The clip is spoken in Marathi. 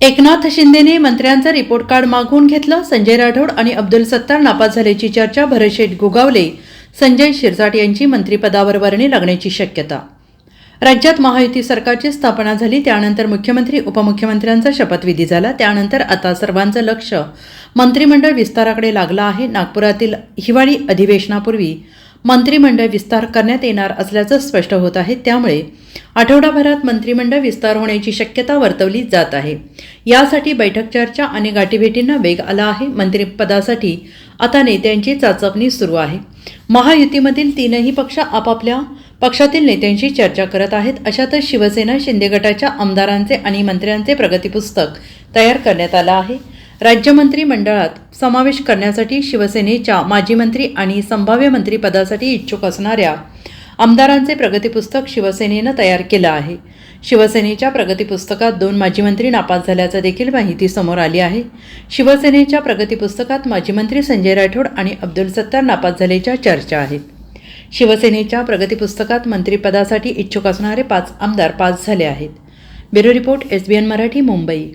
एकनाथ शिंदेने मंत्र्यांचं रिपोर्ट कार्ड मागवून घेतलं. संजय राठोड आणि अब्दुल सत्तार नापास झाल्याची चर्चा भरशेठ गोगावले. संजय शिरसाट यांची मंत्रिपदावर वर्णी लागण्याची शक्यता. राज्यात महायुती सरकारची स्थापना झाली. त्यानंतर मुख्यमंत्री उपमुख्यमंत्र्यांचा शपथविधी झाला. त्यानंतर आता सर्वांचं लक्ष मंत्रिमंडळ विस्ताराकडे लागलं आहे. नागपुरातील हिवाळी अधिवेशनापूर्वी मंत्रिमंडळ विस्तार करण्यात येणार असल्याचं स्पष्ट होत आहे. त्यामुळे आठवडाभरात मंत्रिमंडळ विस्तार होण्याची शक्यता वर्तवली जात आहे. यासाठी बैठक चर्चा आणि गाठीभेटींना वेग आला आहे. मंत्रिपदासाठी आता नेत्यांची चाचपणी सुरू आहे. महायुतीमधील तीनही पक्ष आपापल्या पक्षातील नेत्यांशी चर्चा करत आहेत. अशातच शिवसेना शिंदे गटाच्या आमदारांचे आणि मंत्र्यांचे प्रगतीपुस्तक तयार करण्यात आलं आहे. राज्यमंत्री मंडळात समावेश करण्यासाठी शिवसेनेच्या माजी मंत्री आणि संभाव्य मंत्रीपदासाठी इच्छुक असणाऱ्या आमदारांचे प्रगतीपुस्तक शिवसेनेनं तयार केलं आहे. शिवसेनेच्या प्रगतीपुस्तकात दोन माजी मंत्री नापास झाल्याचं देखील माहिती समोर आली आहे. शिवसेनेच्या प्रगतीपुस्तकात माजी मंत्री संजय राठोड आणि अब्दुल सत्तार नापास झाल्याच्या चर्चा आहेत. शिवसेनेच्या प्रगतीपुस्तकात मंत्रिपदासाठी इच्छुक असणारे पाच आमदार पास झाले आहेत. Bureau report S B N Marathi Mumbai.